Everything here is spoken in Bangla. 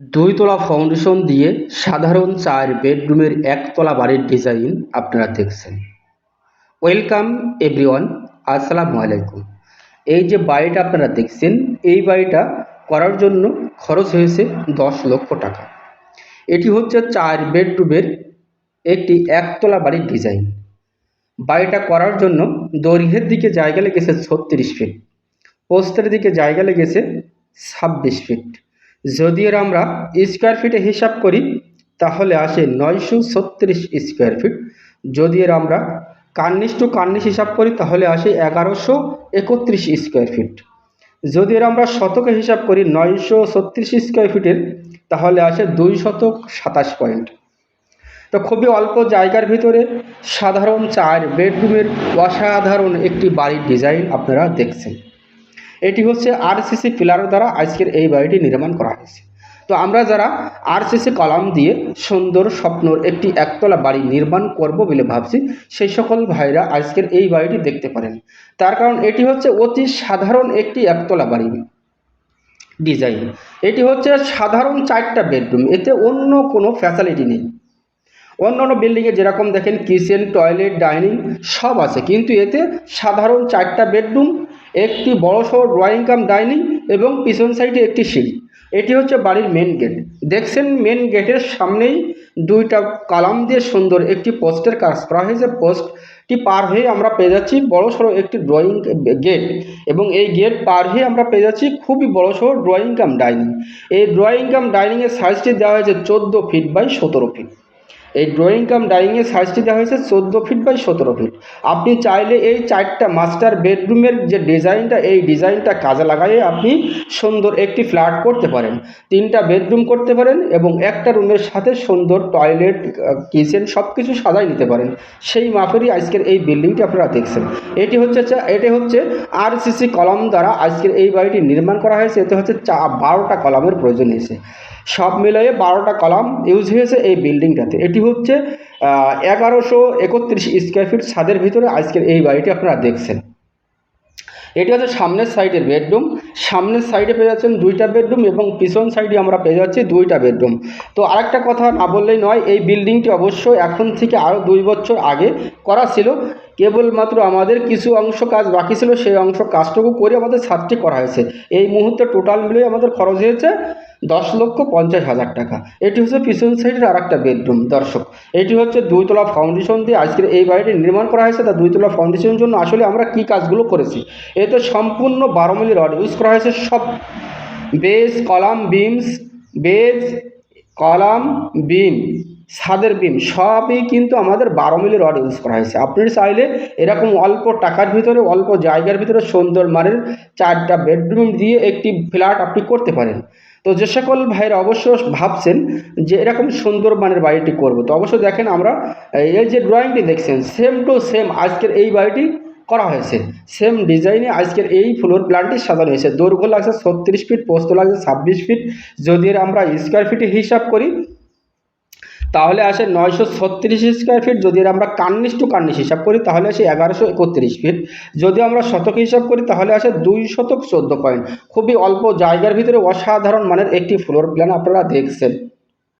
দুইতলা ফাউন্ডেশন দিয়ে সাধারণ চার বেডরুমের একতলা বাড়ির ডিজাইন আপনারা দেখছেন। ওয়েলকাম এভরিওয়ান আসসালামু আলাইকুম। এই যে বাড়িটা আপনারা দেখছেন, এই বাড়িটা করার জন্য খরচ হয়েছে দশ লক্ষ টাকা। এটি হচ্ছে চার বেডরুমের একটি একতলা বাড়ির ডিজাইন বাড়িটা করার জন্য দৈর্ঘ্যের দিকে জায়গা লেগেছে ছত্রিশ ফিট পোস্তের দিকে জায়গা লেগেছে ছাব্বিশ ফিট যদি আমরা স্কোয়ার ফিটে হিসাব করি, তাহলে আসে নয়শো ছত্রিশ স্কোয়ার ফিট যদি এর আমরা কার্নিশ টু কার্নিশ হিসাব করি, তাহলে আসে এগারোশো একত্রিশ স্কোয়ার ফিট যদি এর আমরা শতকে হিসাব করি, নয়শো ছত্রিশ স্কোয়ার ফিটের তাহলে আসে দুই শতক সাতাশ পয়েন্ট তো খুবই অল্প জায়গার ভিতরে সাধারণ চার বেডরুমের অসাধারণ একটি বাড়ির ডিজাইন আপনারা দেখছেন। এটি হচ্ছে আরসিসি পিলার দ্বারা আজকের এই বাড়িটি নির্মাণ করা হয়েছে। তো আমরা যারা আরসিসি কলাম দিয়ে সুন্দর স্বপ্নর একটি একতলা বাড়ি নির্মাণ করব বলে ভাবছি, সেই সকল ভাইরা আজকের এই বাড়িটি দেখতে পারেন। তার কারণ এটি হচ্ছে অতি সাধারণ একটি একতলা বাড়ি ডিজাইন এটি হচ্ছে সাধারণ চারটা বেডরুম এতে অন্য কোনো ফ্যাসিলিটি নেই। অন্য অন্য বিল্ডিংয়ে যেরকম দেখেন কিচেন, টয়লেট, ডাইনিং সব আছে। কিন্তু এতে সাধারণ চারটা বেডরুম, একটি বড়সড় ড্রয়িং কাম ডাইনিং এবং পিছন সাইডে একটি সিঁড়ি। এটি হচ্ছে বাড়ির মেন গেট। দেখছেন মেন গেটের সামনেই দুইটা কালাম দিয়ে সুন্দর একটি পোস্টের কাজ করা হয়েছে। পোস্টটি পার হয়ে আমরা পেয়ে যাচ্ছি বড়সড় একটি ড্রয়িং গেট এবং এই গেট পার হয়ে আমরা পেয়ে যাচ্ছি খুবই বড়সড় ড্রয়িং কাম ডাইনিং। এই ড্রয়িং কাম ডাইনিংয়ের সাইজটি দেওয়া হয়েছে চোদ্দ ফিট বাই সতেরো ফিট। এই ড্রয়িং কাম ডাইনিংয়ের সাইজটি দেওয়া হয়েছে চোদ্দ ফিট বাই সতেরো ফিট আপনি চাইলে এই চারটা মাস্টার বেডরুমের যে ডিজাইনটা এই ডিজাইনটা কাজে লাগাইয়ে আপনি সুন্দর একটি ফ্ল্যাট করতে পারেন। তিনটা বেডরুম করতে পারেন এবং একটা রুমের সাথে সুন্দর টয়লেট কিচেন সব কিছু সাজাই নিতে পারেন। সেই মাপেরই আজকের এই বিল্ডিংটি আপনারা দেখছেন। এটি হচ্ছে এটি হচ্ছে আর কলম দ্বারা আজকের এই বাড়িটি নির্মাণ করা হয়েছে। এতে হচ্ছে চা, বারোটা কলমের প্রয়োজন হয়েছে। সব মিলিয়ে বারোটা কলাম ইউজ হয়েছে এই বিল্ডিংটাতে। এটি হচ্ছে এগারোশো একত্রিশ স্কোয়ার ফিট ছাদের ভিতরে আজকের এই বাড়িটি আপনারা দেখছেন। এটি হচ্ছে সামনের সাইডের বেডরুম সামনের সাইডে পেয়ে যাচ্ছেন দুইটা বেডরুম এবং পিছন সাইডে আমরা পেয়ে যাচ্ছি দুইটা বেডরুম তো আরেকটা কথা না বললেই নয়, এই বিল্ডিংটি অবশ্যই এখন থেকে আরও দুই বছর আগে করা ছিল। কেবলমাত্র আমাদের কিছু অংশ কাজ বাকি ছিল, সেই অংশ কাজটুকু করে আমাদের ছাদটি করা হয়েছে। এই মুহূর্তে টোটাল মিলিয়ে আমাদের খরচ হয়েছে দশ লক্ষ পঞ্চাশ হাজার টাকা। এটি হচ্ছে পিছন সাইডের আর একটা বেডরুম, দর্শক। এটি হচ্ছে দুইতলা ফাউন্ডেশন দিয়ে আজকের এই বাড়িটি নির্মাণ করা হয়েছে। তা দুইতলা ফাউন্ডেশনের জন্য আসলে আমরা কি কাজগুলো করেছি? এতে সম্পূর্ণ বারো মিলি রড ইউজ করা হয়েছে। সব base, column, beams base column, beam, ছাদের বিম, সবই কিন্তু আমাদের বারো মিলি রড ইউজ করা হয়েছে। আপনি চাইলে এরকম অল্প টাকার ভিতরে, অল্প জায়গার ভিতরে সুন্দর মানের চারটা বেডরুম দিয়ে একটি ফ্ল্যাট আপনি করতে পারেন। তো যে সকল ভাইয়েরা অবশ্য ভাবছেন যে এরকম সুন্দর মানের বাড়িটি করব, তো অবশ্যই দেখেন আমরা, এই যে ড্রয়িংটি দেখছেন সেম টু সেম আজকের এই বাড়িটি করা হয়েছে। সেম ডিজাইনে আজকের এই ফ্লোর প্ল্যানটি সাজানো হয়েছে। দৈর্ঘ্য লাগছে ছত্রিশ ফিট পোস্ত লাগছে ছাব্বিশ ফিট যদি আমরা স্কোয়ার ফিটে হিসাব করি তাহলে আসে নয়শো ছত্রিশ স্কোয়ার ফিট যদি আমরা কার্নিশ টু কার্নিশ হিসাব করি, তাহলে আসে এগারোশো একত্রিশ ফিট যদি আমরা শতক হিসাব করি, তাহলে আসে দুই শতক চোদ্দ পয়েন্ট খুবই অল্প জায়গার ভিতরে অসাধারণ মানের একটি ফ্লোর প্ল্যান আপনারা দেখছেন।